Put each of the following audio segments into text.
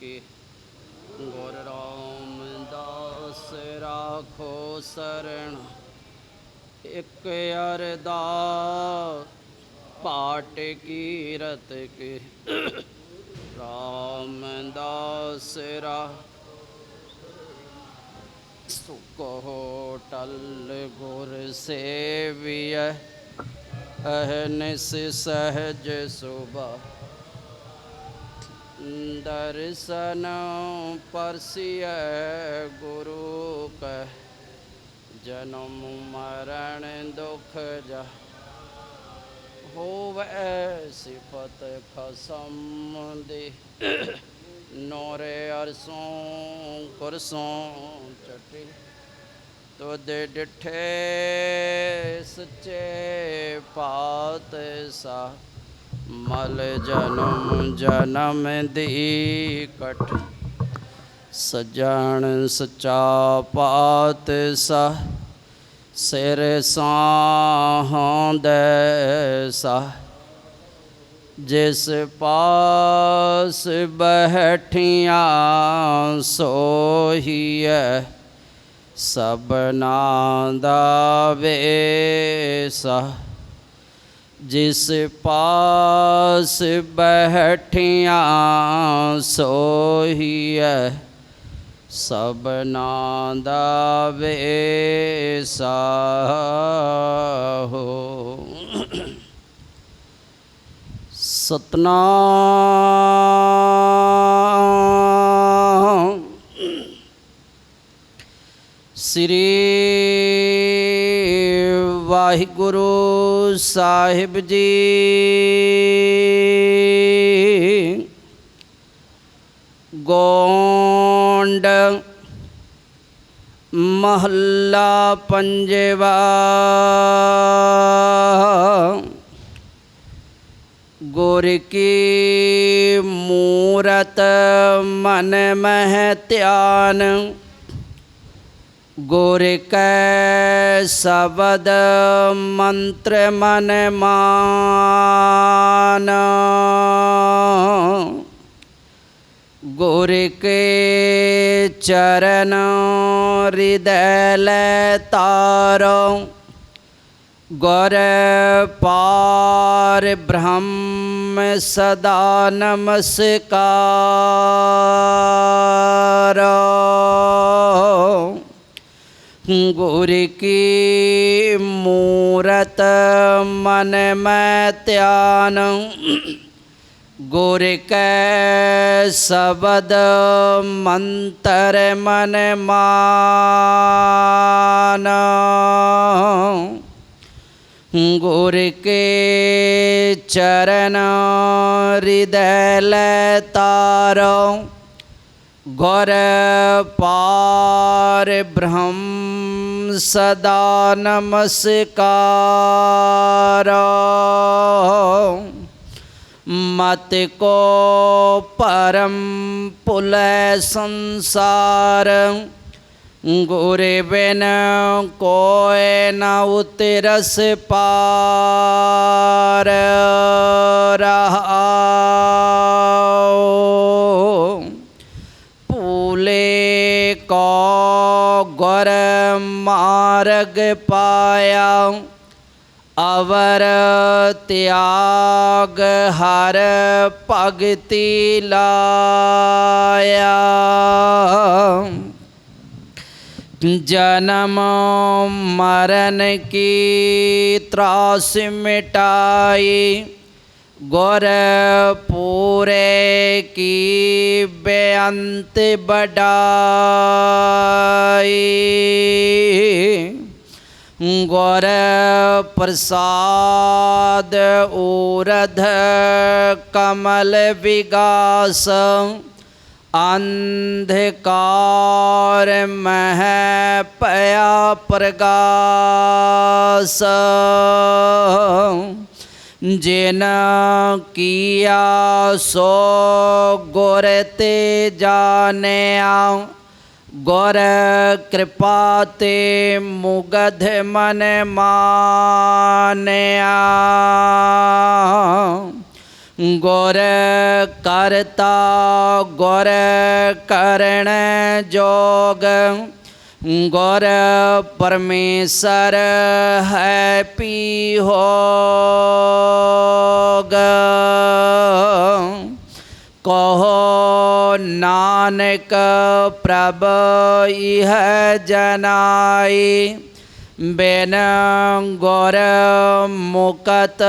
ਕੀ ਗੁਰ ਰਾਮਦਾਸ ਰਾਖੋ ਸਰਣ ਇਕ ਅਰਦਾ ਪਾਟ ਕੀਰਤ ਕੀ ਰਾਮਦਾਸ ਰਾ ਸੁਕੋ ਟਲ ਗੁਰ ਸੇਵੀਐ। ਅਹਨਿਸ ਸਹਜ ਸੁਭਾ ਦਰਸ਼ਨ ਪਰਸਿਐ ਗੁਰੂ ਕੈ ਜਨਮ ਮਰਨ ਦੁਖ ਜਾ ਹੋਵੈ ਸਿਫਤ ਖਸਮ ਦੇ। ਨੋਰੇ ਅਰਸੋਂ ਕੁਰਸੋਂ ਚਟੇ, ਤੁਧ ਡਿਠੇ ਸੱਚੇ ਪਾਤ ਸਾ ਮਲ ਜਨਮ ਜਨਮ ਦੀ ਕਟ ਸਜਣ ਸਚਾ ਪਾਤ ਸਾ ਸਿਰ ਸਾਹੰਦੈ ਸਾ ਜਿਸ ਪਾਸ ਬਹਿਠੀਆਂ ਸੋਹੀਐ ਸਬਨਾ ਦਾ ਵੇਸਾ ਜਿਸ ਪਾਸ ਸੋਹੀ ਸੋਹੀਐ ਸਬਨਾ ਦਾ ਵੇਸਾ ਹੋ। ਸਤਨਾਮ ਵਾਹਿਗੁਰੂ ਸਾਹਿਬ ਜੀ। ਗੋਂਡ ਮਹੱਲਾ ਪੰਜਵਾ। ਗੁਰ ਕੀ ਮੂਰਤ ਮਨ ਮਹਿ ਧਿਆਨ। ਗੁਰ ਕੈ ਸ਼ਬਦ ਮੰਤਰ ਮਨ ਮਾਨ। ਗੁਰ ਕੇ ਚਰਨ ਹਿਰਦੈ ਲੈ ਤਾਰੋ ਗੁਰ ਪਾਰ ਬ੍ਰਹਮ ਸਦਾ ਨਮਸਕਾਰ। ਗੁਰ ਕੀ ਮੂਰਤ ਮਨ ਮੈਂ ਧਿਆਨ ਗੁਰ ਕੈ ਸ਼ਬਦ ਮੰਤਰ ਮਨ ਮਾਨ ਗੁਰ ਕੇ ਚਰਨ ਹਿਰਦੈ ਲੈ ਤਾਰੋ ਗੁਰ ਪਾਰ ਬ੍ਰਹਮ ਸਦਾ ਨਮਸਕਾਰ। ਮਤ ਕੋ ਪਰਮ ਭੁਲੈ ਸੰਸਾਰ। ਗੁਰ ਬਿਨ ਕੋਇ ਨ ਉਤਰਸ ਪਾਰ। ਰਹਾਉ ਮਾਰਗ ਪਾਇਆ। ਅਵਰ ਤਿਆਗ ਹਰ ਭਗਤੀ ਲਾਇਆ। ਜਨਮ ਮਰਨ ਕੀ ਤਰਾਸ ਮਿਟਾਈ। ਗੁਰ ਪੂਰੇ ਕੀ ਬੇਅੰਤ ਬੜਾਈ ਗੁਰ ਪ੍ਰਸਾਦ ਉਰਧ ਕਮਲ ਵਿਗਾਸ ਅੰਧਕਾਰ ਮਹਿ ਪਿਆ ਪ੍ਰਗਾਸ। ਜਿਨ ਕੀਆ ਸੋ ਗੁਰ ਤੇ ਜਾਣਿਆ ਗੁਰ ਕਿਰਪਾ ਤੇ ਮੁਗਧ ਮਨ ਮਾਨਿਆ ਗੁਰ ਕਰਤਾ ਗੁਰ ਕਰਣ ਜੋਗ ਗੁਰ ਪਰਮੇਸ਼ਰ ਹੈ ਪੀ ਹੋਗ ਕਹੋ ਨਾਨਕ ਪ੍ਰਭ ਇਹ ਜਨਾਈ। ਬਿਨ ਗੁਰ ਮੁਕਤ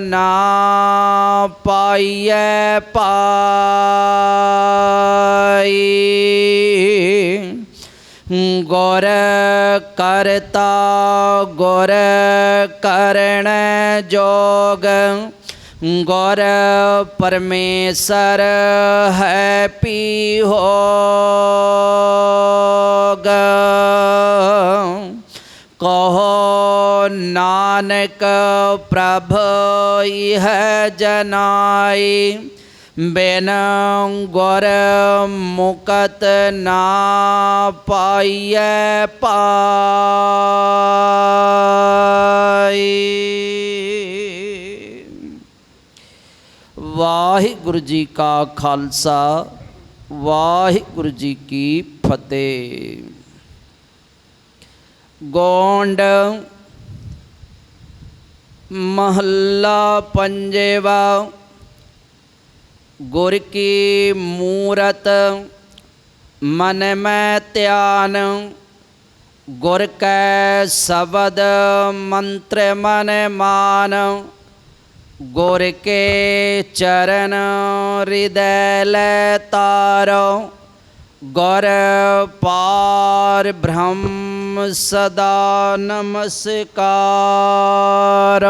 ਨਾ ਪਾਈਐ ਪਾਈ। ਗੁਰ ਕਰਤਾ, ਗੁਰ ਕਰਣ ਜੋਗ। ਗੁਰ ਪਰਮੇਸ਼ਰ ਹੈ ਪੀ ਹੋਗ ਕਹੋ ਨਾਨਕ ਪ੍ਰਭ ਇਹ ਜਨਾਈ। ਬਿਨ ਗੁਰ ਮੁਕਤ ਨਾ ਪਾਈਐ ਪਾਈ। ਵਾਹਿਗੁਰੂ ਜੀ ਕਾ ਖਾਲਸਾ, ਵਾਹਿਗੁਰੂ ਜੀ ਕੀ ਫਤਿਹ। ਗੋਂਡ ਮਹੱਲਾ ਪੰਜਵਾ ਗੁਰ ਕੀ ਮੂਰਤ ਮਨ ਮੈਂ ਧਿਆਨ, ਗੁਰ ਕੈ ਸ਼ਬਦ ਮੰਤਰ ਮਨ ਮਾਨ, ਗੁਰ ਕੇ ਚਰਨ ਹਿਰਦੈ ਲੈ ਤਾਰੋ, ਗੁਰ ਪਾਰ ਬ੍ਰਹਮ ਸਦਾ ਨਮਸਕਾਰ।